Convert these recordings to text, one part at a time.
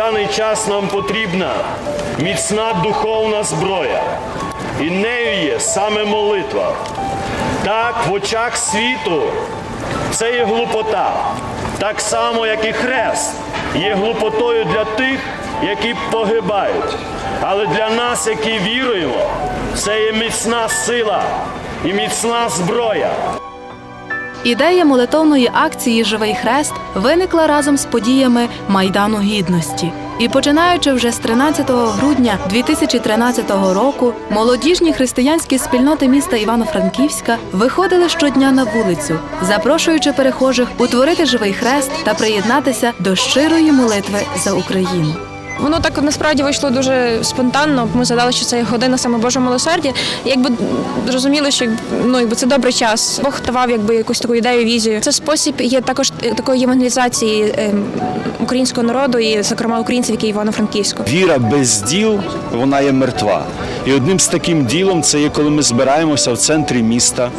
даний час нам потрібна міцна духовна зброя. І нею є саме молитва. Так, в очах світу це є глупота. Так само, як і хрест є глупотою для тих, які погибають. Але для нас, які віруємо, це є міцна сила і міцна зброя. Ідея молитовної акції Живий хрест виникла разом з подіями Майдану Гідності. І починаючи вже з 13 грудня 2013 року, молодіжні християнські спільноти міста Івано-Франківська виходили щодня на вулицю, запрошуючи перехожих утворити живий хрест та приєднатися до щирої молитви за Україну. Воно так насправді вийшло дуже спонтанно. Ми згадали, що це година саме Божого милосердя. Якби зрозуміли, що ну якби це добрий час. Бог давав якби якусь таку ідею, візію. Це спосіб є також такої євангелізації ем, українського народу і, зокрема, українців, які Івано-Франківську. Віра без діл вона є мертва. І одним з таким ділом це є коли ми збираємося в центрі міста.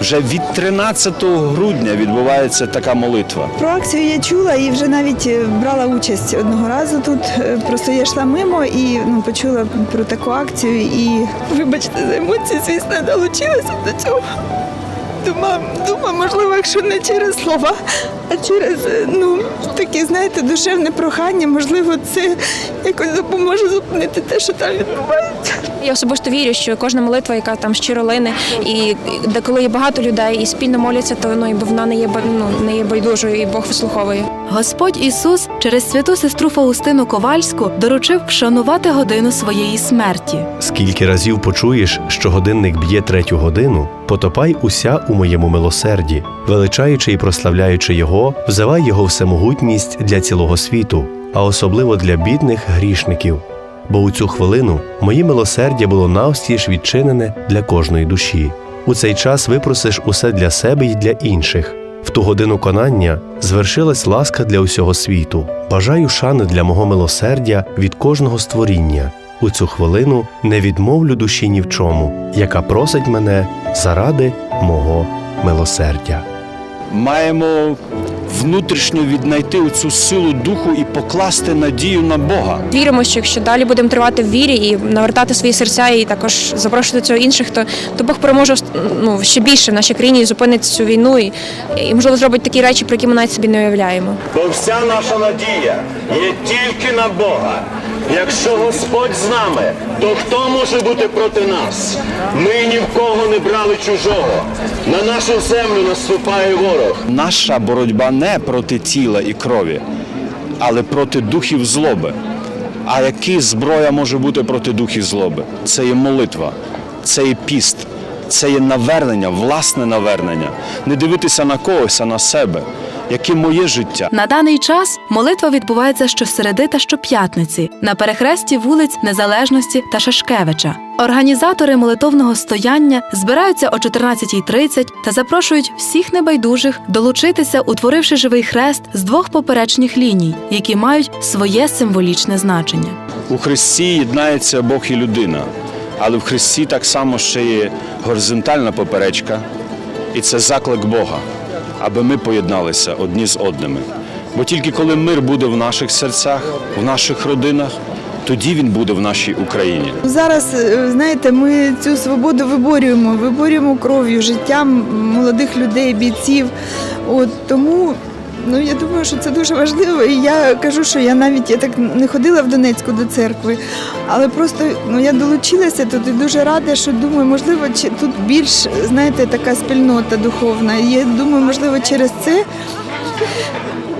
Вже від 13 грудня відбувається така молитва. Про акцію я чула і вже навіть е, брала участь одного разу тут. Е, Просто я йшла мимо і ну, почула про таку акцію і, вибачте, за емоції, звісно, долучилася до цього. Думаю, думаю, можливо, якщо не через слова, а через е, ну, таке, знаєте, душевне прохання, можливо, це якось допоможе зупинити те, що там відбувається. Я особисто вірю, що кожна молитва, яка там щиро лине, і де коли є багато людей і спільно моляться, то ну якби вона не є ну, не є байдужою, і Бог вислуховує. Господь Ісус через святу сестру Фаустину Ковальську доручив вшанувати годину своєї смерті. Скільки разів почуєш, що годинник б'є третю годину, потопай уся у моєму милосерді, величаючи і прославляючи його, взивай його всемогутність для цілого світу, а особливо для бідних грішників. Бо у цю хвилину моє милосердя було навстіж відчинене для кожної душі. У цей час випросиш усе для себе й для інших. В ту годину конання звершилась ласка для усього світу. Бажаю шани для мого милосердя від кожного створіння. У цю хвилину не відмовлю душі ні в чому, яка просить мене заради мого милосердя. Маємо внутрішньо віднайти цю силу духу і покласти надію на Бога. Віримо, що якщо далі будемо тривати в вірі і навертати свої серця, і також запрошувати до цього інших, то, то Бог переможе ну, ще більше в нашій країні і зупинить цю війну і, і можливо зробить такі речі, про які ми навіть собі не уявляємо. Бо вся наша надія є тільки на Бога. Якщо Господь з нами, то хто може бути проти нас? Ми ні в кого не брали чужого. На нашу землю наступає ворог. Наша боротьба не проти тіла і крові, але проти духів злоби. А яка зброя може бути проти духів злоби? Це є молитва, це є піст, це є навернення, власне навернення. Не дивитися на когось, а на себе. Яке моє життя? На даний час молитва відбувається щосереди та щоп'ятниці на перехресті вулиць Незалежності та Шашкевича. Організатори молитовного стояння збираються о 14.30 та запрошують всіх небайдужих долучитися, утворивши живий хрест з двох поперечних ліній, які мають своє символічне значення. У Христі єднається Бог і людина, але в Христі так само ще є горизонтальна поперечка, і це заклик Бога, аби ми поєдналися одні з одними. Бо тільки коли мир буде в наших серцях, в наших родинах, тоді він буде в нашій Україні. Зараз, е, знаєте, ми цю свободу виборюємо, виборюємо кров'ю, життям молодих людей, бійців. От тому. Ну, я думаю, що це дуже важливо. І я кажу, що я навіть я так не ходила в Донецьку до церкви, але просто ну, я долучилася тут і дуже рада, що думаю, можливо, чи- тут більш, знаєте, така спільнота духовна. І я думаю, можливо, через це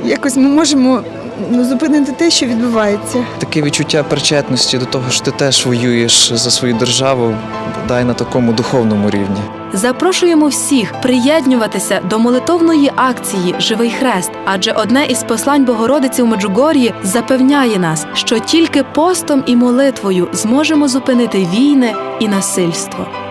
якось ми можемо ну, зупинити те, що відбувається. таке відчуття причетності до того, що ти теж воюєш за свою державу, бодай на такому духовному рівні. Запрошуємо всіх приєднуватися до молитовної акції Живий хрест, адже одне із послань Богородиці у Меджугор'ї запевняє нас, що тільки постом і молитвою зможемо зупинити війни і насильство.